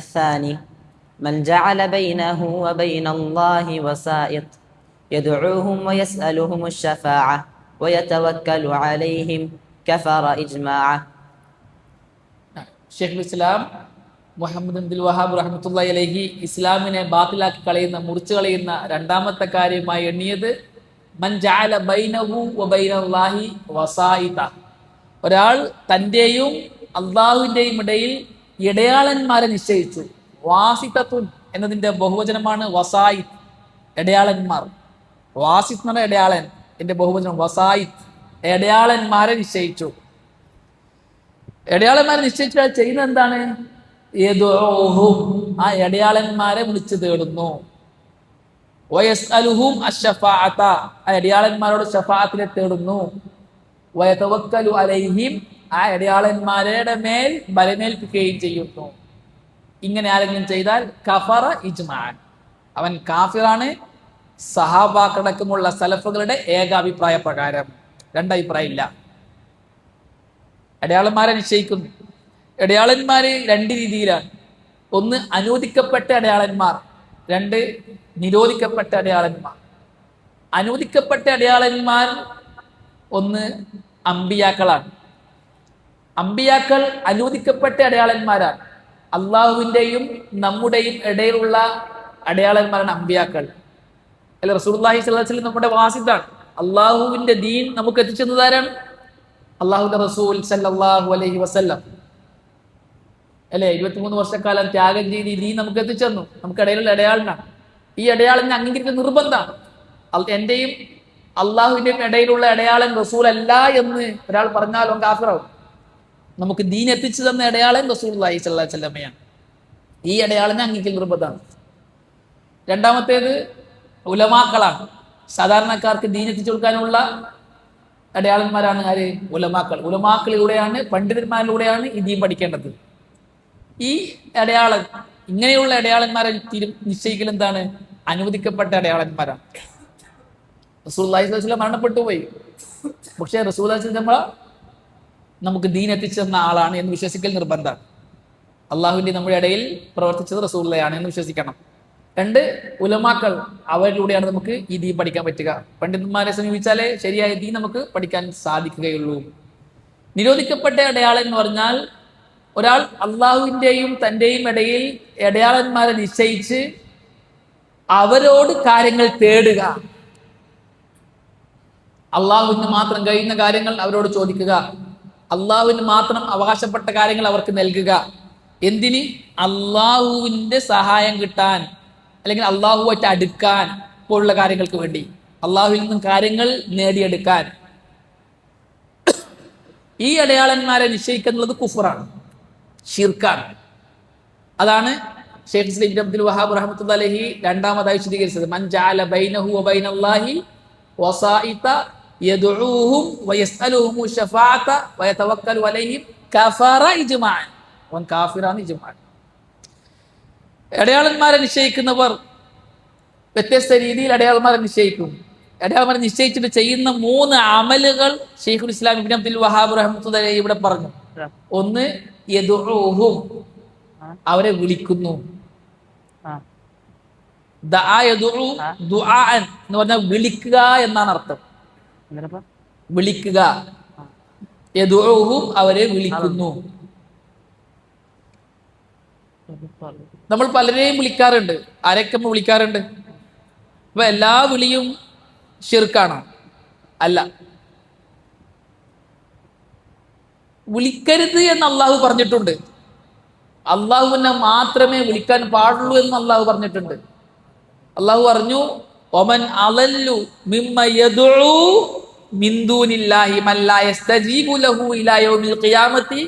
الثاني من جعل بينه وبين الله وسائط يدعوهم ويسألهم الشفاعة ويتوكل عليهم كفر إجماعا ഷെയ്ഖുൽ ഇസ്ലാം മുഹമ്മദ് അബ്ദുൽ വഹാബ് റഹ്മത്തുള്ള അലഹി ഇസ്ലാമിനെ ബാത്തിലാക്കി കളയുന്ന മുറിച്ചു കളയുന്ന രണ്ടാമത്തെ കാര്യമായി എണ്ണിയത് മൻ ജഅല ബൈനഹു വ ബൈനല്ലാഹി വസായിത ഒരാൾ തൻ്റെയും അള്ളാഹുവിൻ്റെയും ഇടയിൽ ഇടയാളന്മാരെ നിശ്ചയിച്ചു. വാസിത്തത്തുൻ എന്നതിന്റെ ബഹുവചനമാണ് വസായി ഇടയാളന്മാർ. വാസിത്ത് എന്ന് ഇടയാളൻ. എന്റെ ബഹുവചനം വസായിത്ത് ഇടയാളന്മാരെ നിശ്ചയിച്ചു. ഇടയാളന്മാരെ നിശ്ചയിച്ചാൽ ചെയ്യുന്നത് എന്താണ്? ഏതോഹും ആ ഇടയാളന്മാരെ വിളിച്ചു തേടുന്നു. വയസ്അലുഹും അഷഫാത്ത ആ ഇടയാളന്മാരോട് ഷഫാത്തിനെ തേടുന്നു. വയതവക്കലു അലൈഹിം ആ ഇടയാളന്മാരുടെ മേൽ ബലമേൽപ്പിക്കുകയും ചെയ്യുന്നു. ഇങ്ങനെ ആരെങ്കിലും ചെയ്താൽ കഫറ ഇജ്മാൻ. അവൻ കാഫിറാണ്. സഹാബാക്കടക്കമുള്ള സലഫുകളുടെ ഏകാഭിപ്രായ പ്രകാരം. രണ്ടഭിപ്രായം ഇല്ല അടയാളന്മാരെ നിശ്ചയിക്കുന്നു. അടയാളന്മാര് രണ്ട് രീതിയിലാണ്. ഒന്ന് അനുവദിക്കപ്പെട്ട അടയാളന്മാർ രണ്ട് നിരോധിക്കപ്പെട്ട അടയാളന്മാർ അനുവദിക്കപ്പെട്ട അടയാളന്മാർ ഒന്ന് അമ്പിയാക്കളാണ്. അമ്പിയാക്കൾ അനുവദിക്കപ്പെട്ട അടയാളന്മാരാണ്. അള്ളാഹുവിന്റെയും നമ്മുടെയും ഇടയിലുള്ള അടയാളന്മാരാണ് അമ്പിയാക്കൾ. അല്ല റസൂർലാഹി സ്വലം നമ്മുടെ വാസിദാണ്. അള്ളാഹുവിന്റെ ദീൻ നമുക്ക് എത്തിച്ചെന്നത് ആരാണ് അള്ളാഹുവിന്റെ റസൂൽ സല്ലാഹു അലൈഹി വസല്ലം. അല്ലേ ഇരുപത്തിമൂന്ന് വർഷക്കാലം ത്യാഗം ചെയ്ത് ഈ ദീൻ നമുക്ക് എത്തിച്ചെന്നു. നമുക്ക് ഇടയിലുള്ള അടയാളനാണ്. ഈ അടയാളനെ അംഗീകരിക്കുന്ന നിർബന്ധമാണ്. എന്റെയും അള്ളാഹുവിന്റെയും ഇടയിലുള്ള അടയാളൻ റസൂൽ അല്ല എന്ന് ഒരാൾ പറഞ്ഞാലും കാഫിറാവും. നമുക്ക് ദീൻ എത്തിച്ചു തന്ന ഇടയാളൻ അലൈഹി വസല്ലം ആണ് ഈ ഇടയാളിനെ അംഗീകരിക്കൽ നിർബന്ധമാണ്. രണ്ടാമത്തേത് ഉലമാക്കളാണ്. സാധാരണക്കാർക്ക് ദീൻ എത്തിച്ചു കൊടുക്കാനുള്ള അടയാളന്മാരാണ് ആര്? ഉലമാക്കൾ. ഉലമാക്കളിലൂടെയാണ് പണ്ഡിതന്മാരിലൂടെയാണ് ഈ ദീൻ പഠിക്കേണ്ടത്. ഈ അടയാളൻ ഇങ്ങനെയുള്ള അടയാളന്മാരെ നിശ്ചയിക്കൽ എന്താണ്? അനുവദിക്കപ്പെട്ട അടയാളന്മാരാണ്. റസൂൽ മരണപ്പെട്ടു പോയി. പക്ഷേ റസൂൽ നമ്മളെ നമുക്ക് ദീൻ എത്തിച്ചെന്ന ആളാണ് എന്ന് വിശ്വസിക്കൽ നിർബന്ധമാണ് അള്ളാഹുവിന്റെ നമ്മുടെ ഇടയിൽ പ്രവർത്തിച്ചത് റസൂള്ളയാണ് എന്ന് വിശ്വസിക്കണം. രണ്ട് ഉലമാക്കൾ അവരിലൂടെയാണ് നമുക്ക് ഈ ദീൻ പഠിക്കാൻ പറ്റുക. പണ്ഡിതന്മാരെ സമീപിച്ചാലേ ശരിയായ ദീൻ നമുക്ക് പഠിക്കാൻ സാധിക്കുകയുള്ളൂ. നിരോധിക്കപ്പെട്ട അടയാളം എന്ന് പറഞ്ഞാൽ ഒരാൾ അള്ളാഹുവിന്റെയും തന്റെയും ഇടയിൽ ഇടയാളന്മാരെ നിശ്ചയിച്ച് അവരോട് കാര്യങ്ങൾ തേടുക. അള്ളാഹുവിന് മാത്രം കഴിയുന്ന കാര്യങ്ങൾ അവരോട് ചോദിക്കുക. അള്ളാഹുവിന് മാത്രം അവകാശപ്പെട്ട കാര്യങ്ങൾ അവർക്ക് നൽകുക. എന്തിന്? അള്ളാഹുവിന്റെ സഹായം കിട്ടാൻ അല്ലെങ്കിൽ അള്ളാഹുവായിട്ട് അടുക്കാൻ പോലുള്ള കാര്യങ്ങൾക്ക് വേണ്ടി. അള്ളാഹുവിൽ നിന്നും കാര്യങ്ങൾ നേടിയെടുക്കാൻ. ഈ അടയാളന്മാരെ നിശ്ചയിക്കുന്നത് കുഫറാണ് ഷിർക്കാണ് അതാണ് ഷെയ്ഖ് ഇസ്ലാം അബ്ദുൽ വഹാബ് റഹ്മത്തുള്ളാഹി അലൈഹി രണ്ടാമതായി വിശദീകരിച്ചത്. മൻ ജാല ബൈനഹു ബൈനല്ലാഹി വസായിത യദ്ഉഹും വയസ്അലുഹും ശഫാഅത വയതവക്കലു അലൈഹിം കഫറ ഇജ്മാഅൻ അവൻ കാഫിറാണ് ഇജ്മാഅൻ അടയാളന്മാരെ നിശ്ചയിക്കുന്നവർ വ്യത്യസ്ത രീതിയിൽ അടയാളന്മാരെ നിശ്ചയിക്കും. അടയാളന്മാരെ നിശ്ചയിച്ചിട്ട് ചെയ്യുന്ന മൂന്ന് അമലുകൾ ഷെയ്ഖുൽ ഇസ്ലാം ഇബിൻ അബ്ദുൽ വഹാബ് അലൈഹി ഇവിടെ പറഞ്ഞു. ഒന്ന് യദുഊഹും അവരെ വിളിക്കുന്നു. എന്ന് പറഞ്ഞാൽ വിളിക്കുക എന്നാണ് അർത്ഥം. വിളിക്കുക. അവരെ വിളിക്കുന്നു. നമ്മൾ പലരെയും വിളിക്കാറുണ്ട്. ആരൊക്കെ നമ്മൾ വിളിക്കാറുണ്ട്? അപ്പൊ എല്ലാ വിളിയും ഷിർക്കാണോ. അല്ല. വിളിക്കരുത് എന്ന് അള്ളാഹു പറഞ്ഞിട്ടുണ്ട്. അള്ളാഹുവിനെ മാത്രമേ വിളിക്കാൻ പാടുള്ളൂ എന്ന് അള്ളാഹു പറഞ്ഞിട്ടുണ്ട്. അള്ളാഹു പറഞ്ഞു ഒമൻ അലല്ലു മിമ്മ മിന്ദൂനില്ലാഹി മല്ലായസ്തജീബു ലഹു ഇലാ യൗമിൽ ഖിയാമത്തി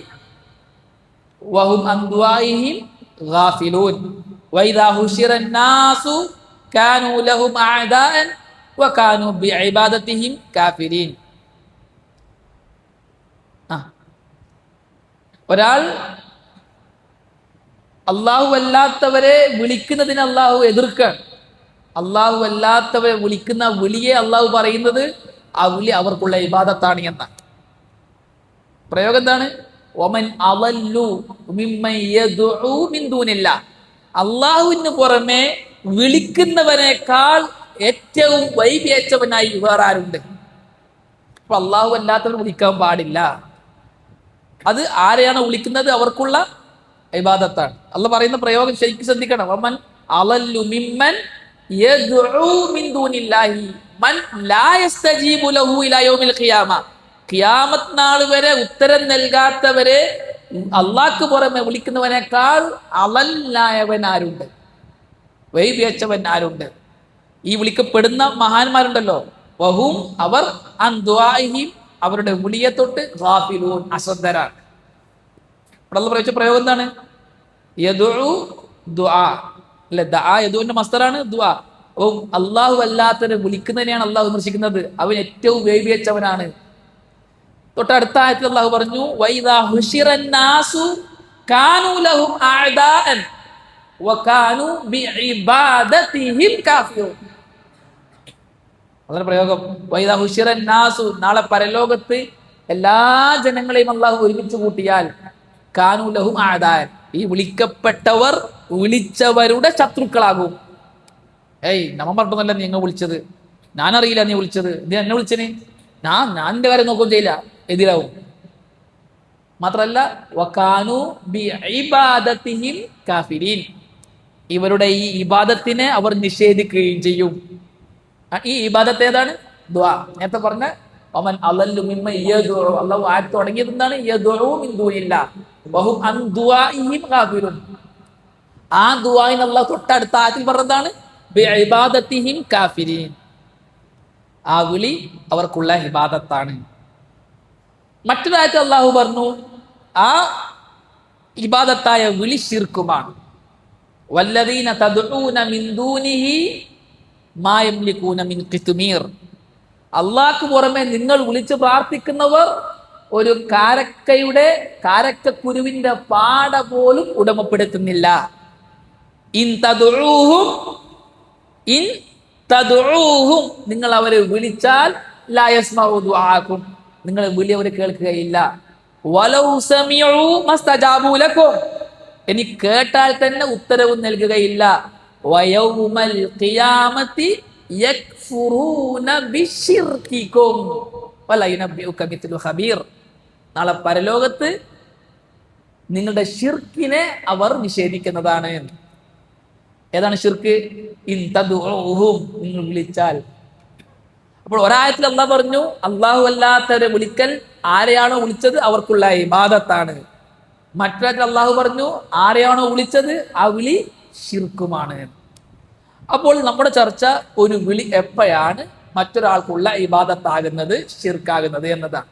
വഹും അൻ ദുആഇഹിം ഗാഫിലൂൻ. വൈദാ ഹുശിറൻ നാസു കാനൂ ലഹും അഅദാഅൻ വകാനൂ ബിഇബാദതിഹിം കാഫിരീൻ ഒരാൾ അള്ളാഹു അല്ലാത്തവരെ വിളിക്കുന്നതിന് അള്ളാഹു എതിർക്കാണ്. അള്ളാഹു അല്ലാത്തവരെ വിളിക്കുന്ന വിളിയെ അള്ളാഹു പറയുന്നത് വിളി അവർക്കുള്ള ഇബാദത്താണ് എന്ന്. പ്രയോഗം എന്താണ്? ഒമൻ അവല്ലു അള്ളാഹുവിന് പുറമെ വിളിക്കുന്നവനേക്കാൾ ഏറ്റവും വൈവേച്ചവനായി വേറെ ആരുണ്ട്? അപ്പൊ അള്ളാഹു അല്ലാത്തവർ വിളിക്കാൻ പാടില്ല. അത് ആരെയാണ് വിളിക്കുന്നത്? അവർക്കുള്ള ഇബാദത്താണ്. അല്ല പറയുന്ന പ്രയോഗം ശരിക്കും ശ്രദ്ധിക്കണം. വമൻ അലല്ലു മിമ്മൻ യദ്ഉ മിൻ മൻ ലാ യസ്തജീബു ലഹു ഇലാ യൗമിൽ ഖിയാമ. ഖിയാമത്ത് നാൾ വരെ ഉത്തരം നൽകാത്തവരെ അള്ളാഹ്ക്ക് പുറമെ വിളിക്കുന്നവനേക്കാൾ അളല്ലായവൻ ആരുണ്ട്? വൈവിയച്ചവൻ ആരുണ്ട്? ഈ വിളിക്കപ്പെടുന്ന മഹാന്മാരുണ്ടല്ലോ. വഹും അവർ അവരുടെ വിളിയെ തൊട്ട് അശ്രദ്ധരാണ്. പ്രയോഗം എന്താണ്? യദുഉ ദുആ. അല്ലെ ദആ യദുവിന്റെ മസ്തറാണ് ദുആ. അപ്പം അള്ളാഹു അല്ലാത്തവരെ വിളിക്കുന്നതിനെയാണ് അള്ളാഹു വിമർശിക്കുന്നത്. അവൻ ഏറ്റവും വേവിയച്ചവനാണ് തൊട്ടടുത്ത ആയത്തിൽ അള്ളാഹു പറഞ്ഞു അതാണ് പ്രയോഗം. വൈദാ ഹുഷിറൻ നാസു നാളെ പരലോകത്ത് എല്ലാ ജനങ്ങളെയും അള്ളാഹു ഒരുമിച്ച് കൂട്ടിയാൽ കാനു ലഹും ഈ വിളിക്കപ്പെട്ടവർ വിളിച്ചവരുടെ ശത്രുക്കളാകും. ഏയ് നമ്മ പറഞ്ഞല്ല നീ എങ്ങ വിളിച്ചത്? ഞാനറിയില്ല നീ വിളിച്ചത്. നീ എന്നെ വിളിച്ചന് ഞാൻ ഞാൻ എന്റെ കാര്യം നോക്കുകയും ചെയ്യില്ല. എതിരാവും. മാത്രല്ല വക്കാനു ബി ഇബാദത്തിഹിം കാഫിരീൻ. ഇവരുടെ ഈ ഇബാദത്തിനെ അവർ നിഷേധിക്കുകയും ചെയ്യും. ഈ ഇബാദത്ത് ഏതാണ്? ദ്വാ നേരത്തെ പറഞ്ഞ ഒമൻ അലല്ലു മിമ്മ അള്ളാഹു ആയത്ത് തുടങ്ങിയത് എന്താണ്? വഹും അൻ ദുആഇഹിം ഗാഫിലൂൻ ആ ദുആയിന് അല്ലാഹു തൊട്ടടുത്ത ആയത്തിൽ പറഞ്ഞതാണ് ബിഇബാദത്തിഹിം കാഫിരീൻ. ആ വിളി അവർക്കുള്ള ഇബാദത്താണ്. മറ്റൊരാഴ്ച അള്ളാഹു പറഞ്ഞു ആ ഇബാദത്തായ വിളി ശിർക്കുമാണ്. വല്ലദീന തദ്ഊന മിൻ ദൂനിഹി മാ യംലികൂന മിൻ ഖിത്മീർ അള്ളാഹ്ക്ക് പുറമെ നിങ്ങൾ വിളിച്ച് പ്രാർത്ഥിക്കുന്നവർ ഒരു കാരക്കയുടെ കാരക്കക്കുരുവിന്റെ പാട പോലും ഉടമപ്പെടുത്തുന്നില്ല. ഇൻ ഇൻ നിങ്ങൾ അവരെ വിളിച്ചാൽ ലാ യസ്മഉ ദുആക്കും. നിങ്ങൾ വിളി അവർ കേൾക്കുകയില്ല ഇനി കേട്ടാൽ തന്നെ ഉത്തരവും നൽകുകയില്ല. ഖിയാമത്തി നാളെ പരലോകത്ത് നിങ്ങളുടെ ഷിർക്കിനെ അവർ നിഷേധിക്കുന്നതാണ്. ഏതാണ് ഷിർക്ക് നിങ്ങൾ വിളിച്ചാൽ. അപ്പോൾ ഒരായത്തിൽ അള്ളാഹ് പറഞ്ഞു അള്ളാഹു അല്ലാത്തവരെ വിളിക്കൽ ആരെയാണോ വിളിച്ചത് അവർക്കുള്ള ഇബാദത്താണ്. മറ്റൊരാത്തിൽ അള്ളാഹു പറഞ്ഞു ആരെയാണോ വിളിച്ചത് ആ വിളി ഷിർക്കുമാണ് അപ്പോൾ നമ്മുടെ ചർച്ച ഒരു വിളി എപ്പോഴാണ് മറ്റൊരാൾക്കുള്ള ഇബാദത്താകുന്നത് ഷിർക്കാകുന്നത് എന്നതാണ്.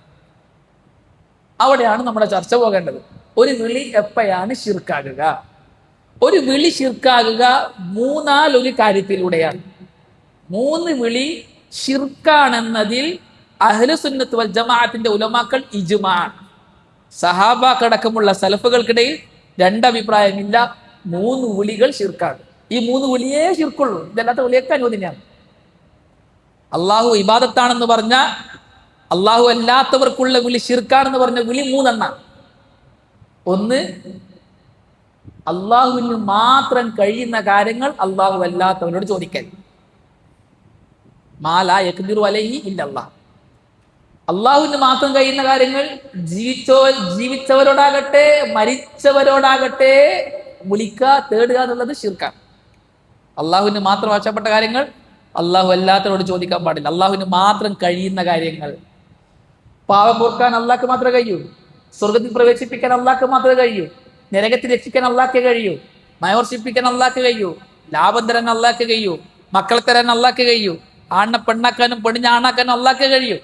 അവിടെയാണ് നമ്മുടെ ചർച്ച പോകേണ്ടത്. ഒരു വിളി എപ്പോഴാണ് ഷിർക്കാകുക ഒരു വിളി ഷിർക്കാകുക മൂന്നാലൊരു കാര്യത്തിലൂടെയാണ്. മൂന്ന് വിളി ഷിർക്കാണെന്നതിൽ അഹ്ലുസുന്നത്ത് ജമാഅത്തിന്റെ ഉലമാക്കൾ ഇജുമാണ് സഹാബാക്കടക്കമുള്ള സലഫുകൾക്കിടയിൽ രണ്ടഭിപ്രായമില്ല. മൂന്ന് വിളികൾ ഷിർക്കാണ് ഈ മൂന്ന് വലിയേ ശിർക്കുള്ളൂ. ഇതല്ലാത്ത വലിയൊക്കെ അനുവദനയാണ് അള്ളാഹു ഇബാദത്താണെന്ന് പറഞ്ഞ അള്ളാഹു അല്ലാത്തവർക്കുള്ള വിളി ശിർക്കാണെന്ന് പറഞ്ഞ വിളി മൂന്നെണ്ണ. ഒന്ന് അള്ളാഹുവിന് മാത്രം കഴിയുന്ന കാര്യങ്ങൾ അള്ളാഹു അല്ലാത്തവരോട് ചോദിക്കൽ. മാല യക്തിറു അലൈഹി ഇല്ലല്ലാ. അള്ളാഹുവിന് മാത്രം കഴിയുന്ന കാര്യങ്ങൾ ജീവിച്ചോ ജീവിച്ചവരോടാകട്ടെ മരിച്ചവരോടാകട്ടെ വിളിക്കുക തേടുക എന്നുള്ളത് ഷിർക്കാണ് അള്ളാഹുവിന് മാത്രം ആവശ്യപ്പെട്ട കാര്യങ്ങൾ അള്ളാഹു അല്ലാത്തവരോട് ചോദിക്കാൻ പാടില്ല. അള്ളാഹുവിന് മാത്രം കഴിയുന്ന കാര്യങ്ങൾ. പാവം പൊറുക്കാൻ അള്ളാഹ്ക്ക് മാത്രമേ കഴിയൂ. സ്വർഗത്തിൽ പ്രവേശിപ്പിക്കാൻ അള്ളാഹ്ക്ക് മാത്രമേ കഴിയൂ. നരകത്തിൽ രക്ഷിക്കാൻ അള്ളാഹ്ക്ക് കഴിയൂ. മയോർഷിപ്പിക്കാൻ അള്ളാഹ്ക്ക് കഴിയൂ. ലാഭം തരാൻ അള്ളാഹ്ക്ക് കഴിയൂ. മക്കളെ തരാൻ അള്ളാഹ്ക്ക് കഴിയൂ. ആണിനെ പെണ്ണാക്കാനും പെണ്ണിനെ ആണാക്കാനും അള്ളാഹ്ക്ക് കഴിയൂ.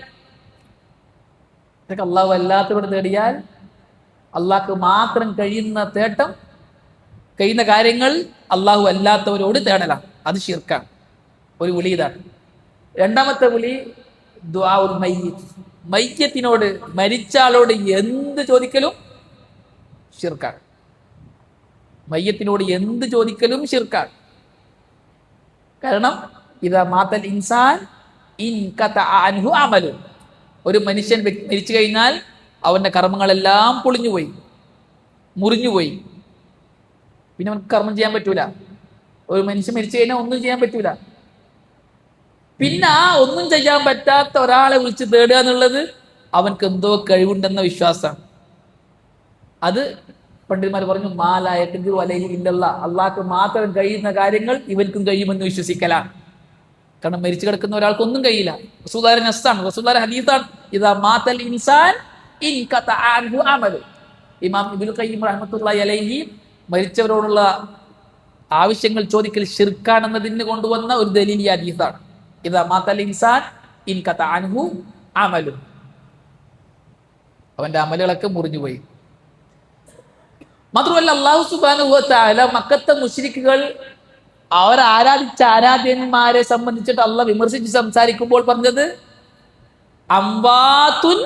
ഇതൊക്കെ അള്ളാഹു അല്ലാത്തവരോട് തേടിയാൽ അള്ളാഹ്ക്ക് മാത്രം കഴിയുന്ന തേട്ടം കഴിയുന്ന കാര്യങ്ങൾ അള്ളാഹു അല്ലാത്തവരോട് തേടലാണ്. അത് ഷിർക്കാണ് ഒരു വിളി ഇതാണ്. രണ്ടാമത്തെ വിളി മൈക്യത്തിനോട് മരിച്ചാളോട് മയ്യത്തിനോട് മരിച്ച ആളോട് എന്ത് ചോദിക്കലും ഷിർക്കാണ് മയ്യത്തിനോട് എന്ത് ചോദിക്കലും ഷിർക്കാണ് കാരണം ഇതാ മാത്തൽ ഇൻസാൻ ഇൻ അമലു. ഒരു മനുഷ്യൻ മരിച്ചു കഴിഞ്ഞാൽ അവന്റെ കർമ്മങ്ങളെല്ലാം പൊളിഞ്ഞുപോയി മുറിഞ്ഞുപോയി. പിന്നെ നമുക്ക് കർമ്മം ചെയ്യാൻ പറ്റൂല. ഒരു മനുഷ്യൻ മരിച്ചു കഴിഞ്ഞാൽ ഒന്നും ചെയ്യാൻ പറ്റൂല. പിന്നെ ആ ഒന്നും ചെയ്യാൻ പറ്റാത്ത ഒരാളെ വിളിച്ച് തേടുക എന്നുള്ളത് അവൻക്ക് എന്തോ കഴിവുണ്ടെന്ന വിശ്വാസമാണ്. അത് പണ്ഡിതന്മാർ പറഞ്ഞു മാലായ വലയിൽ ഇല്ലല്ല. അള്ളാഹ്ക്ക് മാത്രം കഴിയുന്ന കാര്യങ്ങൾ ഇവർക്കും കഴിയുമെന്ന് വിശ്വസിക്കലാണ്. കാരണം മരിച്ചു കിടക്കുന്ന ഒരാൾക്ക് ഒന്നും കഴിയില്ല. റസൂദാരൻ നസ്സാണ്. റസൂദാരൻ ഹദീസാണ്. ഇതാ മാത്തൽ ഇൻസാൻ ഇൻ കഥ ഇമാം ഇബുൽ കയ്യം റഹ്മത്തുള്ള അലൈഹി മരിച്ചവരോടുള്ള ആവശ്യങ്ങൾ ചോദിക്കൽ ഷിർക്കാണെന്നതിന് കൊണ്ടുവന്ന ഒരു ദലീലി ഹദീസാണ്. ഇതാ മാത്തൽ ഇൻസാൻ ഇൻ അൻഹു അമലു. അവന്റെ അമലുകളൊക്കെ മുറിഞ്ഞുപോയി മാത്രമല്ല അള്ളാഹു സുബാനുഭവത്തായ മക്കത്തെ മുഷിരിക്കുകൾ അവർ ആരാധിച്ച ആരാധ്യന്മാരെ സംബന്ധിച്ചിട്ട് അള്ള വിമർശിച്ച് സംസാരിക്കുമ്പോൾ പറഞ്ഞത് അംബാത്തുൻ.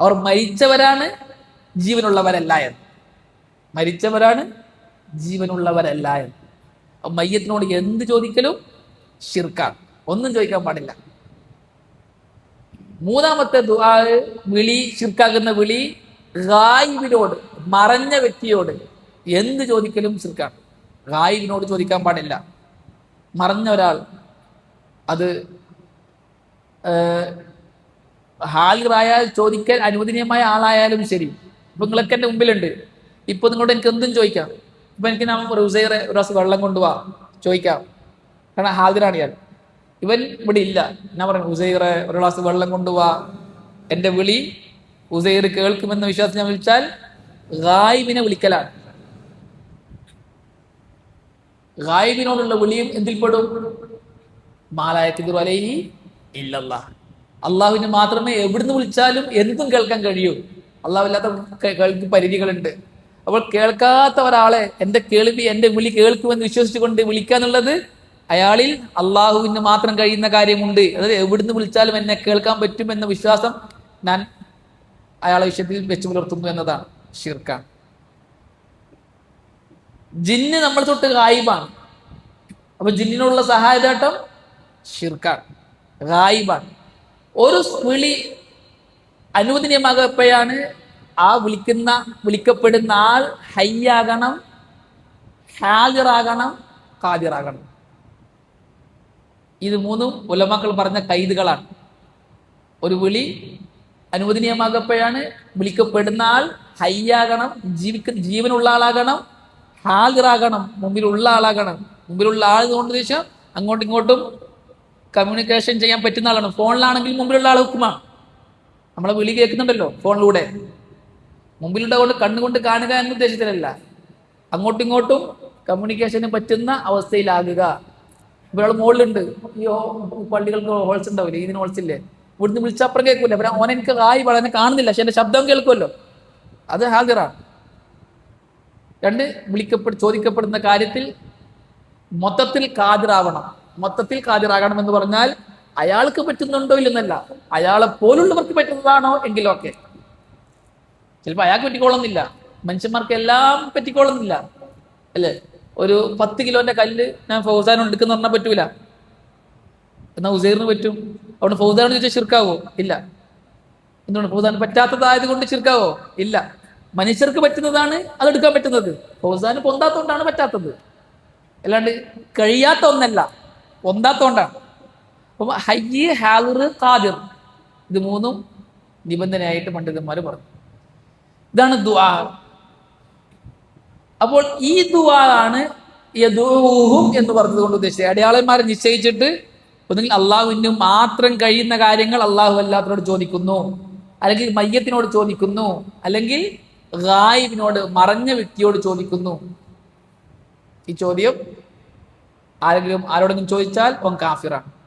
അവർ മരിച്ചവരാണ് ജീവനുള്ളവരല്ല എന്ന്. മരിച്ചവരാണ് ജീവനുള്ളവരല്ല എന്ന്. മയ്യത്തിനോട് എന്ത് ചോദിക്കലും ഷിർക്കാണ് ഒന്നും ചോദിക്കാൻ പാടില്ല. മൂന്നാമത്തെ ദുആ വിളി ഷിർക്കാകുന്ന വിളി ഗായിബിനോട് മറഞ്ഞ വ്യക്തിയോട് എന്ത് ചോദിക്കലും ഷിർക്കാണ് ഗായിബിനോട് ചോദിക്കാൻ പാടില്ല. മറഞ്ഞ ഒരാൾ അത് ഏഹ്, ഹാലിറായാൽ ചോദിക്കാൻ അനുവദനീയമായ ആളായാലും ശരി. ഇപ്പൊ നിങ്ങളൊക്കെ എന്റെ മുമ്പിലുണ്ട്. ഇപ്പൊ നിങ്ങളോട് എനിക്ക് എന്തും ചോദിക്കാം. ഇപ്പൊ എനിക്ക് ഞാൻ റുസൈറെ ഒരു ദിവസം വെള്ളം കൊണ്ടുപോവാ ചോദിക്കാം. കാരണം ഹാജരാണ് ഞാൻ ഇവൻ ഇവിടെ ഇല്ല. ഞാൻ പറഞ്ഞു ഉസൈറെ ഒരു ഗ്ലാസ് വെള്ളം കൊണ്ടുപോവാ എന്റെ വിളി ഉസൈർ കേൾക്കുമെന്ന വിശ്വാസം ഞാൻ വിളിച്ചാൽ ഗായിബിനെ വിളിക്കലാണ്. ഗായിബിനോടുള്ള വിളിയും എന്തിൽപ്പെടും മാലായത്തിദുർ അലൈഹി ഇല്ലല്ലാ അള്ളാഹുവിനെ മാത്രമേ എവിടുന്ന് വിളിച്ചാലും എന്തും കേൾക്കാൻ കഴിയൂ. അള്ളാഹുവില്ലാത്ത കേൾക്ക് പരിധികളുണ്ട്. അപ്പോൾ കേൾക്കാത്ത ഒരാളെ എന്റെ കേൾവി എന്റെ വിളി കേൾക്കുമെന്ന് വിശ്വസിച്ചുകൊണ്ട് വിളിക്കുക എന്നുള്ളത് അയാളിൽ അള്ളാഹുവിന് മാത്രം കഴിയുന്ന കാര്യമുണ്ട്. അതായത് എവിടുന്ന് വിളിച്ചാലും എന്നെ കേൾക്കാൻ പറ്റുമെന്ന വിശ്വാസം ഞാൻ അയാളെ വിഷയത്തിൽ വെച്ച് പുലർത്തുന്നു എന്നതാണ് ഷിർക്കാണ് ജിന്ന് നമ്മൾ തൊട്ട് ഗായിബാണ്. അപ്പൊ ജിന്നിനുള്ള സഹായതാട്ടം ഷിർക്കാണ് ഗായിബാണ്. ഒരു വിളി അനുവദനീയമാകപ്പോഴാണ് ആ വിളിക്കുന്ന വിളിക്കപ്പെടുന്ന ആൾ ഹയ്യാകണം ഹാജിറാകണം കാതിറാകണം ഇത് മൂന്നും ഉലമാക്കൾ പറഞ്ഞ കൈതുകളാണ് ഒരു വിളി അനുവദനീയമാകപ്പോഴാണ് വിളിക്കപ്പെടുന്ന ആൾ ഹയ്യാകണം ജീവിക്ക ജീവനുള്ള ആളാകണം ഹാജിറാകണം മുമ്പിലുള്ള ആളാകണം. മുമ്പിലുള്ള ആൾ കൊണ്ട് ശേഷം അങ്ങോട്ടും ഇങ്ങോട്ടും കമ്മ്യൂണിക്കേഷൻ ചെയ്യാൻ പറ്റുന്ന ആളാണ്. ഫോണിലാണെങ്കിൽ മുമ്പിലുള്ള ആൾ ഹുക്കുമാണ്. നമ്മളെ വിളി കേൾക്കുന്നുണ്ടല്ലോ ഫോണിലൂടെ. മുമ്പിലുള്ള കൊണ്ട് കണ്ണുകൊണ്ട് കാണുക എന്ന ഉദ്ദേശത്തിലല്ല. അങ്ങോട്ടും ഇങ്ങോട്ടും കമ്മ്യൂണിക്കേഷന് പറ്റുന്ന അവസ്ഥയിലാകുക. ഇവരാൾ മുകളിലുണ്ട്. ഈ പള്ളികൾക്ക് ഹോൾസ് ഉണ്ടാവില്ലേ? ഇതിന് ഹോൾസ് ഇല്ലേ? ഇവിടുന്ന് വിളിച്ചപ്പുറം കേൾക്കൂല. അവരെ ഓൻ എനിക്ക് ആയി വളരെ കാണുന്നില്ല. പക്ഷെ എന്റെ ശബ്ദം കേൾക്കുമല്ലോ. അത് ഹാജറാണ് രണ്ട് വിളിക്കപ്പെട്ട് ചോദിക്കപ്പെടുന്ന കാര്യത്തിൽ മൊത്തത്തിൽ കാതിറാവണം മൊത്തത്തിൽ കാതിറാകണം എന്ന് പറഞ്ഞാൽ അയാൾക്ക് പറ്റുന്നുണ്ടോ ഇല്ലെന്നല്ല. അയാളെ പോലുള്ളവർക്ക് പറ്റുന്നതാണോ എങ്കിലൊക്കെ ചിലപ്പോൾ അയാൾക്ക് പറ്റിക്കോളുന്നില്ല. മനുഷ്യന്മാർക്ക് എല്ലാം പറ്റിക്കോളുന്നില്ല. അല്ലേ? ഒരു പത്ത് കിലോന്റെ കല്ല് ഞാൻ ഫൗസാൻ എടുക്കുന്ന പറഞ്ഞാൽ പറ്റൂല. എന്നാ ഉസൈറിന് പറ്റും? അവിടെ ഫൗസാൻ ചോദിച്ചാൽ ശിർക്കാവോ? ഇല്ല. എന്തുകൊണ്ട്? ഫൗസാൻ പറ്റാത്തതായത് കൊണ്ട് ശിർക്കാവോ? ഇല്ല. മനുഷ്യർക്ക് പറ്റുന്നതാണ് അതെടുക്കാൻ പറ്റുന്നത്. ഫൗസാന് പൊന്താത്തോണ്ടാണ് പറ്റാത്തത്. അല്ലാണ്ട് കഴിയാത്ത ഒന്നല്ല. പൊന്താത്തോണ്ടാണ്. അപ്പം ഹയ്യ് ഹാലിർ കാദിർ ഇത് മൂന്നും നിബന്ധനയായിട്ട് പണ്ഡിതന്മാർ പറഞ്ഞു. ഇതാണ് ദുആ. അപ്പോൾ ഈ ദുആ ആണ് യദൂഹും എന്ന് പറഞ്ഞതുകൊണ്ട് ഉദ്ദേശിച്ചത്. അടയാളന്മാരെ നിശ്ചയിച്ചിട്ട് ഒന്നുകിൽ അള്ളാഹുവിന് മാത്രം കഴിയുന്ന കാര്യങ്ങൾ അള്ളാഹു അല്ലാത്തവരോട് ചോദിക്കുന്നു. അല്ലെങ്കിൽ മയ്യത്തിനോട് ചോദിക്കുന്നു. അല്ലെങ്കിൽ ഗായിബിനോട് മറഞ്ഞ വ്യക്തിയോട് ചോദിക്കുന്നു. ഈ ചോദ്യം ആരെങ്കിലും ആരോടെങ്കിലും ചോദിച്ചാൽ ഓൻ കാഫിറാണ്.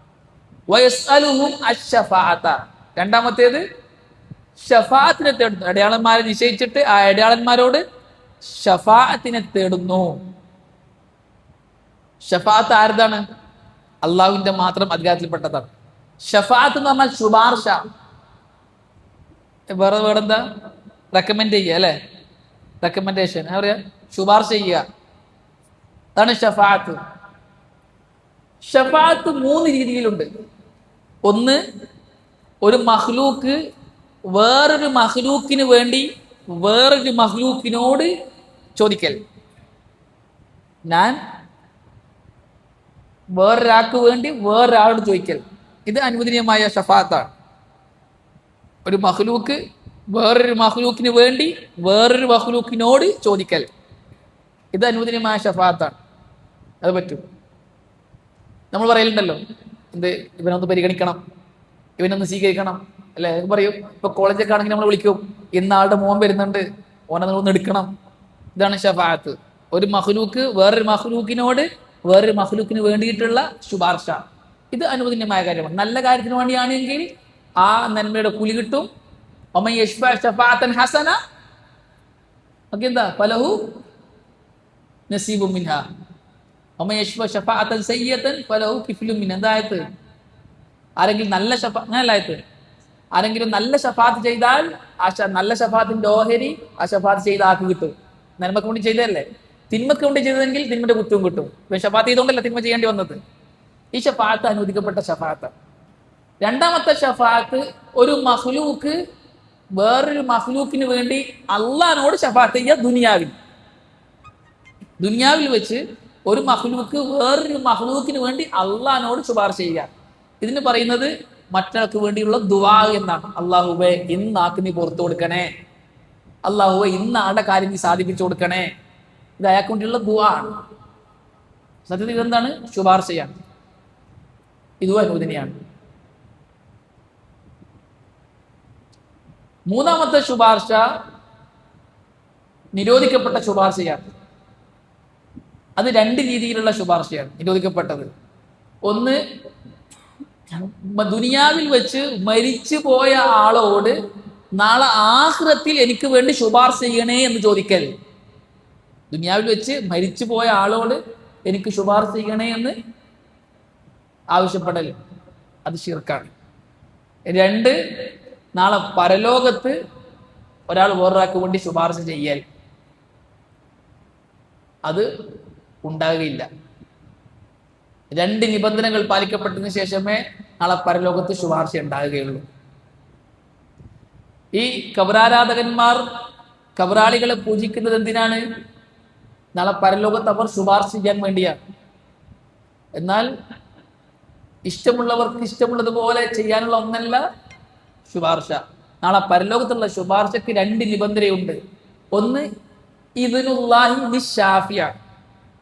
രണ്ടാമത്തേത് ഷഫാഅത്തിനെ തേടുന്നു. അടയാളന്മാരെ നിശ്ചയിച്ചിട്ട് ആ അടയാളന്മാരോട് ഷഫാത്തിനെ തേടുന്നു. ഷഫാത്ത് ആരതാണ്? അള്ളാഹുവിന്റെ മാത്രം അധികാരത്തിൽപ്പെട്ടതാണ്. ഷഫാത്ത് എന്ന് പറഞ്ഞാൽ ശുപാർശ. വേറെ വേറെ എന്താ റെക്കമെൻഡ് ചെയ്യുക അല്ലെ? റെക്കമെൻഡേഷൻ എന്താ ശുപാർശ ചെയ്യുക. അതാണ് ഷഫാത്ത് ഷഫാത്ത് മൂന്ന് രീതിയിലുണ്ട്. ഒന്ന് ഒരു മഹ്ലൂക്ക് വേറൊരു മഹ്ലൂക്കിന് വേണ്ടി വേറൊരു മഹ്ലൂക്കിനോട് ചോദിക്കൽ. ഞാൻ വേറൊരാൾക്ക് വേണ്ടി വേറൊരാളോട് ചോദിക്കൽ. ഇത് അനുവദനീയമായ ഷഫാത്താണ്. ഒരു മഹ്ലൂക്ക് വേറൊരു മഹ്ലൂക്കിന് വേണ്ടി വേറൊരു മഹ്ലൂക്കിനോട് ചോദിക്കൽ. ഇത് അനുവദനീയമായ ഷഫാത്താണ്. അത് പറ്റും. നമ്മൾ പറയലുണ്ടല്ലോ എന്ത്? ഇവനൊന്ന് പരിഗണിക്കണം. ഇവനൊന്ന് സ്വീകരിക്കണം. അല്ലെ? പറയും. ഇപ്പൊ കോളേജൊക്കെ ആണെങ്കിൽ നമ്മൾ വിളിക്കും. ഇന്ന ആളുടെ മോൻ വരുന്നുണ്ട്. ഓനെ നിങ്ങളൊന്ന് എടുക്കണം. ഇതാണ് ഷഫാത്ത് ഒരു മഹ്ലൂക്ക് വേറൊരു മഹ്ലൂക്കിനോട് വേറൊരു മഹ്ലൂക്കിന് വേണ്ടിയിട്ടുള്ള ശുപാർശ. ഇത് അനുവദനീയമായ കാര്യമാണ്. നല്ല കാര്യത്തിന് വേണ്ടിയാണെങ്കിൽ ആ നന്മയുടെ കൂലി കിട്ടും. ഒമ ശഫാഅത്തൻ ഹസന ഓക്കെ എന്താ? ഫലഹു നസീബു മിൻഹ. എന്തായത് ആരെങ്കിലും നല്ല ഷഫ അങ്ങനല്ലായത് ആരെങ്കിലും നല്ല ഷഫാത്ത് ചെയ്താൽ ആ നല്ല ഷഫാത്തിന്റെ ഓഹരി ആ ഷഫാത്ത് ചെയ്ത ആക്ക് കിട്ടും. നന്മക്ക് വേണ്ടി ചെയ്തതല്ലേ? തിന്മക്ക് വേണ്ടി ചെയ്തതെങ്കിൽ തിന്മയുടെ കുറ്റവും കിട്ടും. ഷഫാത്ത് ചെയ്തുകൊണ്ടല്ല തിന്മ ചെയ്യേണ്ടി വന്നത്? ഈ ഷഫാത്ത് അനുവദിക്കപ്പെട്ട ഷഫാത്ത് രണ്ടാമത്തെ ഷഫാത്ത് ഒരു മഹ്ലൂക്ക് വേറൊരു മഹ്ലൂക്കിന് വേണ്ടി അള്ളഹാനോട് ഷഫാത്ത് ചെയ്യുക ദുനിയാവിൽ. ദുനിയാവിൽ വെച്ച് ഒരു മഹ്ലൂക്ക് വേറൊരു മഹ്ലൂക്കിന് വേണ്ടി അള്ളഹാനോട് ശുപാർശ ചെയ്യുക. ഇതിന് പറയുന്നത് മറ്റൊരാൾക്ക് വേണ്ടിയുള്ള ദുവാ എന്നാണ്. അള്ളാഹുബെ ഇന്ന് ആക്ക് നീ പുറത്തു കൊടുക്കണേ. അള്ളാഹുബെ ഇന്ന് ആളുടെ കാര്യം നീ സാധിപ്പിച്ചു കൊടുക്കണേ. ഇത് അയാൾക്ക് വേണ്ടിയുള്ള ദുവാ ആണ്. സത്യത്തിൽ ഇതെന്താണ്? ശുപാർശയാണ്. ഇതും അനുവദനീയാണ്. മൂന്നാമത്തെ ശുപാർശ നിരോധിക്കപ്പെട്ട ശുപാർശയാണ്. അത് രണ്ട് രീതിയിലുള്ള ശുപാർശയാണ് നിരോധിക്കപ്പെട്ടത്. ഒന്ന് ദുനിയാവിൽ വെച്ച് മരിച്ചു പോയ ആളോട് നാളെ ആഹ്റത്തിൽ എനിക്ക് വേണ്ടി ശുപാർശ ചെയ്യണേ എന്ന് ചോദിക്കൽ ദുനിയാവിൽ വെച്ച് മരിച്ചു പോയ ആളോട് എനിക്ക് ശുപാർശ ചെയ്യണേ എന്ന് ആവശ്യപ്പെടൽ അത് ഷിർക്കാണ് രണ്ട് നാളെ പരലോകത്ത് ഒരാൾ വേറൊരാൾക്ക് വേണ്ടി ശുപാർശ ചെയ്യൽ. അത് ഉണ്ടാകുകയില്ല. രണ്ട് നിബന്ധനകൾ പാലിക്കപ്പെട്ടതിന് ശേഷമേ നാളെ പരലോകത്ത് ശുപാർശ ഉണ്ടാകുകയുള്ളൂ. ഈ കബറാരാധകന്മാർ കബറാളികളെ പൂജിക്കുന്നത് എന്തിനാണ്? നാളെ പരലോകത്ത് അവർ ശുപാർശ ചെയ്യാൻ വേണ്ടിയാണ്. എന്നാൽ ഇഷ്ടമുള്ളവർക്ക് ഇഷ്ടമുള്ളതുപോലെ ചെയ്യാനുള്ള ഒന്നല്ല ശുപാർശ. നാളെ പരലോകത്തുള്ള ശുപാർശക്ക് രണ്ട് നിബന്ധനയുണ്ട്. ഒന്ന് ഇതിനുള്ളാഹി നിശാഫിയ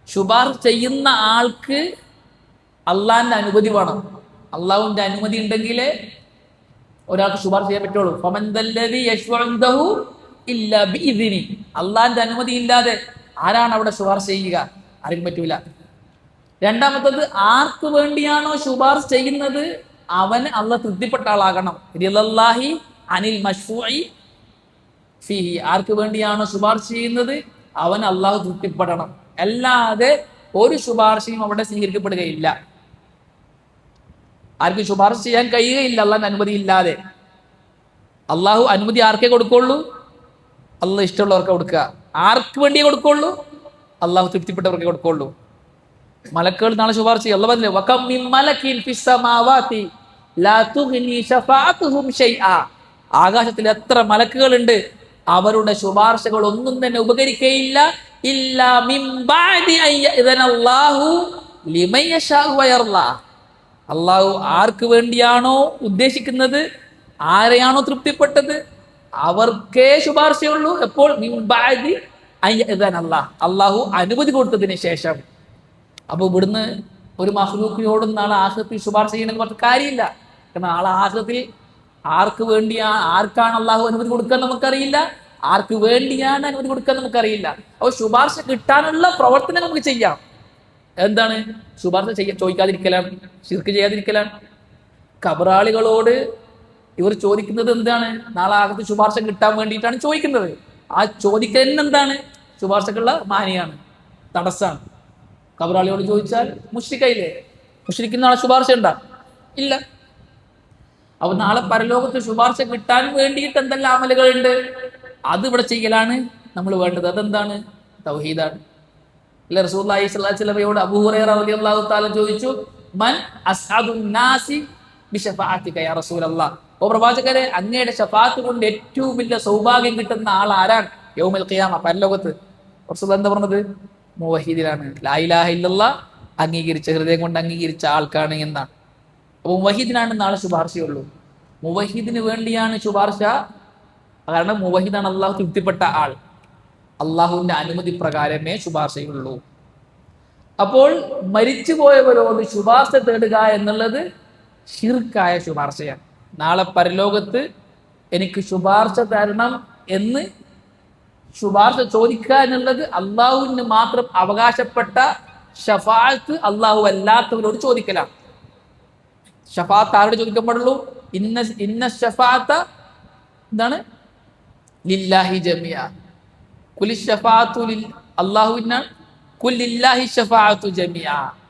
ശുപാർശ ചെയ്യുന്ന ആൾക്ക് അള്ളാഹിന്റെ അനുമതി വേണം. അള്ളാഹുവിന്റെ അനുമതി ഉണ്ടെങ്കിലേ ഒരാൾക്ക് ശുപാർശ ചെയ്യാൻ പറ്റുള്ളൂ. ഫമന്തല്ലദി യശ്വഅൻദഹു ഇല്ല ബിഇദ്നി. അള്ളാഹിന്റെ അനുമതി ഇല്ലാതെ ആരാണ് അവിടെ ശുപാർശ ചെയ്യുക? ആർക്കും പറ്റൂല. രണ്ടാമത്തത് ആർക്ക് വേണ്ടിയാണോ ശുപാർശ ചെയ്യുന്നത്? അവന് അള്ള തൃപ്തിപ്പെട്ട ആളാകണം. അനിൽ ആർക്ക് വേണ്ടിയാണോ ശുപാർശ ചെയ്യുന്നത്? അവൻ അള്ളാഹു തൃപ്തിപ്പെടണം. അല്ലാതെ ഒരു ശുപാർശയും അവിടെ സ്വീകരിക്കപ്പെടുകയില്ല. ആർക്കും ശുപാർശ ചെയ്യാൻ കഴിയുകയില്ല അള്ളാഹിന്റെ അനുമതി ഇല്ലാതെ. അള്ളാഹു അനുമതി ആർക്കേ കൊടുക്കുള്ളൂ? അള്ളാഹ് ഇഷ്ടമുള്ളവർക്ക് കൊടുക്കുക. ആർക്ക് വേണ്ടിയേ കൊടുക്കുള്ളൂ? അള്ളാഹു തൃപ്തിപ്പെട്ടവർക്കേ കൊടുക്കുള്ളൂ. മലക്കുകൾ നാളെ ശുപാർശ ചെയ്യും. അള്ളാഹ് പറഞ്ഞില്ലേ മിൻ മലക്കിൻ ഫിസ് സമാവാതി ലാ തുഗ്നി ശഫാഅത്തുഹും ശൈആ ആകാശത്തിൽ എത്ര മലക്കുകളുണ്ട് അവരുടെ ശുപാർശകൾ ഒന്നും തന്നെ ഉപകരിക്കുകയില്ല അള്ളാഹു ആർക്ക് വേണ്ടിയാണോ ഉദ്ദേശിക്കുന്നത്? ആരെയാണോ തൃപ്തിപ്പെട്ടത്? അവർക്കേ ശുപാർശയുള്ളൂ. എപ്പോൾ? അള്ളാഹു അനുമതി കൊടുത്തതിന് ശേഷം. അപ്പോൾ ഇവിടുന്ന് ഒരു മഹ്ലൂക്കിനോടും നാളെ ആഹ്ലത്തിൽ ശുപാർശ ചെയ്യണമെന്ന് പറഞ്ഞ കാര്യമില്ല. കാരണം ആളെ ആഹ്ലത്തിൽ ആർക്ക് വേണ്ടിയാ ആർക്കാണ് അള്ളാഹു അനുമതി കൊടുക്കാൻ നമുക്കറിയില്ല. ആർക്ക് വേണ്ടിയാണ് അനുമതി കൊടുക്കാൻ നമുക്കറിയില്ല. അപ്പൊ ശുപാർശ കിട്ടാനുള്ള പ്രവർത്തനം നമുക്ക് ചെയ്യാം. എന്താണ്? ശുപാർശ ചെയ്യാൻ ചോദിക്കാതിരിക്കലാണ്. ശിർക്ക് ചെയ്യാതിരിക്കലാണ്. കബറാളികളോട് ഇവർ ചോദിക്കുന്നത് എന്താണ്? നാളെ ആകത്ത് ശുപാർശ കിട്ടാൻ വേണ്ടിയിട്ടാണ് ചോദിക്കുന്നത്. ആ ചോദിക്കൽ എന്താണ്? ശുപാർശക്കുള്ള മാനിയാണ്. തടസ്സാണ്. കബറാളിയോട് ചോദിച്ചാൽ മുഷ്രിക്കയില്ലേ മുഷ്രിക്കുന്ന നാളെ ശുപാർശ ഉണ്ടാ? ഇല്ല. അപ്പൊ നാളെ പരലോകത്ത് ശുപാർശ കിട്ടാൻ വേണ്ടിയിട്ട് എന്തെല്ലാം അമലുകളുണ്ട്? അത് ഇവിടെ ചെയ്യലാണ് നമ്മൾ വേണ്ടത്. അതെന്താണ്? തൗഹീദാണ്. അല്ലെ റസൂലുള്ളാഹി സ്വല്ലല്ലാഹു അലൈഹി വസല്ലമയോട് അബൂ ഹുറൈറ റളിയല്ലാഹു തആല ചോദിച്ചു മൻ ഓ പ്രവാചകരെ അങ്ങയുടെ ഷഫാത്ത് കൊണ്ട് ഏറ്റവും വലിയ സൗഭാഗ്യം കിട്ടുന്ന ആൾ ആരാണ്? യൗമൽ ഖിയാമ പരലോകത്ത്. റസൂൽ എന്താ പറഞ്ഞത്? മുവഹീദിലാണ്. ലായിലാഹ ഇല്ലല്ല അംഗീകരിച്ച ഹൃദയം കൊണ്ട് അംഗീകരിച്ച ആൾക്കാണ് എന്നാണ്. അപ്പോൾ മുവഹീദിനാണ് നാളെ ശുപാർശയുള്ളൂ. മുവഹീദിന് വേണ്ടിയാണ് ശുപാർശ കാരണം മുവഹിദാണ് അള്ളാഹു തൃപ്തിപ്പെട്ട ആൾ. അള്ളാഹുവിന്റെ അനുമതി പ്രകാരമേ ശുപാർശയുള്ളൂ. അപ്പോൾ മരിച്ചുപോയവരോട് ശുപാർശ തേടുക എന്നുള്ളത് ഷിർക്കായ ശുപാർശയാണ്. നാളെ പരലോകത്ത് എനിക്ക് ശുപാർശ തരണം എന്ന് ശുപാർശ ചോദിക്കുക എന്നുള്ളത് അള്ളാഹുവിന് മാത്രം അവകാശപ്പെട്ട ഷഫാത്ത് അള്ളാഹു അല്ലാത്തവരോട് ചോദിക്കലാണ്. ഷഫാത്ത് ആരോട് ചോദിക്കാൻ പാടുള്ളൂ ഇന്ന ഇന്ന ഷഫാത്ത എന്താണ്? ലില്ലാഹി ജമിയ കുലി ഷഫാത്തു അള്ളാഹുവിനാണ് കുല്ലില്ലാഹി ഷഫാത്തു ജമിയ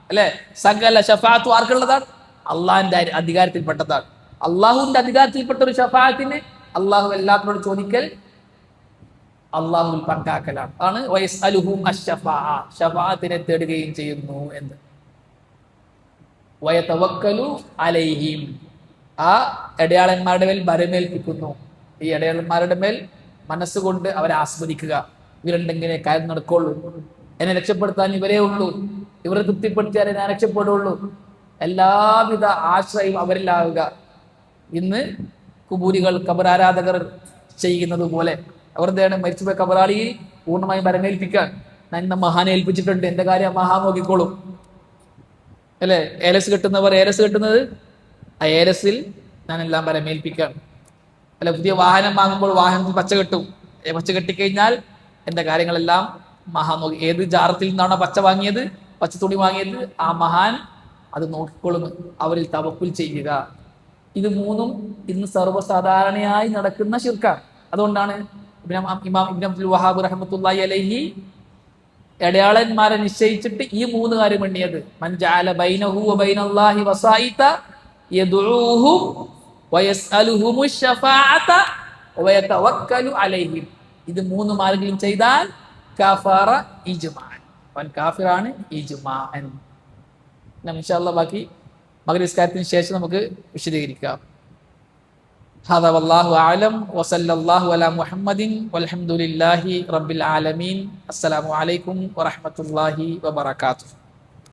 അല്ലെ? സകല ഷഫാത്തു ആർക്കുള്ളതാണ്? അള്ളാഹിന്റെ അധികാരത്തിൽപ്പെട്ടതാണ്. അള്ളാഹുവിന്റെ അധികാരത്തിൽപ്പെട്ട ഒരു ഷഫാത്തിന് അള്ളാഹു എല്ലാത്തിനോട് ചോദിക്കൽ അള്ളാഹുൽ പങ്കാക്കലാണ്. ആണ് വയസ് അലുഹും ഷഫാത്തിനെ തേടുകയും ചെയ്യുന്നു എന്ന്. വയത്തവക്കലു അലൈഹിം. ആ ഇടയാളന്മാരുടെ മേൽ ഭരമേൽപ്പിക്കുന്നു ഈ ഇടയാളന്മാരുടെ മേൽ മനസ്സുകൊണ്ട് അവരെ ആസ്വദിക്കുക. ഇവരുണ്ടെങ്കിലേ കാര്യം നടക്കുള്ളൂ. എന്നെ രക്ഷപ്പെടുത്താൻ ഇവരേ ഉള്ളൂ. ഇവരെ തൃപ്തിപ്പെടുത്തിയാലേ ഞാൻ രക്ഷപ്പെടുള്ളൂ. എല്ലാവിധ ആശ്രയം അവരിലാവുക ഇന്ന് കുബൂരികൾ കബറാരാധകർ ചെയ്യുന്നത് പോലെ അവർ എന്താണ് മരിച്ചുപോയ കബറാളിയെ പൂർണമായും വരമേൽപ്പിക്കാൻ ഞാൻ ഇന്ന മഹാനെ ഏൽപ്പിച്ചിട്ടുണ്ട്. എന്റെ കാര്യം ആ മഹാൻ നോക്കിക്കോളും. അല്ലെ? ഏലസ് കിട്ടുന്നവർ ഏലസ് കിട്ടുന്നത്? ആ ഏലസിൽ ഞാൻ എല്ലാം പരമേൽപ്പിക്കാൻ അല്ല പുതിയ വാഹനം വാങ്ങുമ്പോൾ വാഹനത്തിൽ പച്ച കെട്ടും. പച്ച കെട്ടിക്കഴിഞ്ഞാൽ എന്റെ കാര്യങ്ങളെല്ലാം മഹാ നോക്കി ഏത് ജാറത്തിൽ നിന്നാണോ പച്ച വാങ്ങിയത് പച്ച തുണി വാങ്ങിയത് ആ മഹാൻ അത് നോക്കിക്കൊള്ളും അവരിൽ തവക്കുൽ ചെയ്യുക. ഇത് മൂന്നും ഇന്ന് സർവസാധാരണയായി നടക്കുന്ന ശിർക്കാണ്. അതുകൊണ്ടാണ് ഇമാം ഇബ്നു അബ്ദുൽ വഹാബ് റഹ്മത്തുള്ളാഹി അലൈഹി ഇടയാളന്മാരെ നിശ്ചയിച്ചിട്ട് ഈ മൂന്ന് കാര്യം എണ്ണിയത്. മൻജാല ബൈനഹു ബൈനല്ലാഹി വസായിത യദ്ഉഹും വയസ്അലുഹുമു ശഫാഅത വയതവക്കലു അലൈഹിം ഇത് മൂന്ന് മാർഗം ചെയ്താൽ കഫറ ഇജ്മാൻ അവൻ കാഫിറാണ് ഇജ്മാൻ ഇൻഷാല്ലാ ബാക്കി മകരസ്കാരത്തിന് ശേഷം നമുക്ക് വിശദീകരിക്കാം هذا والله أعلم وصلى الله على محمد والحمد لله رب العالمين السلام عليكم ورحمة الله وبركاته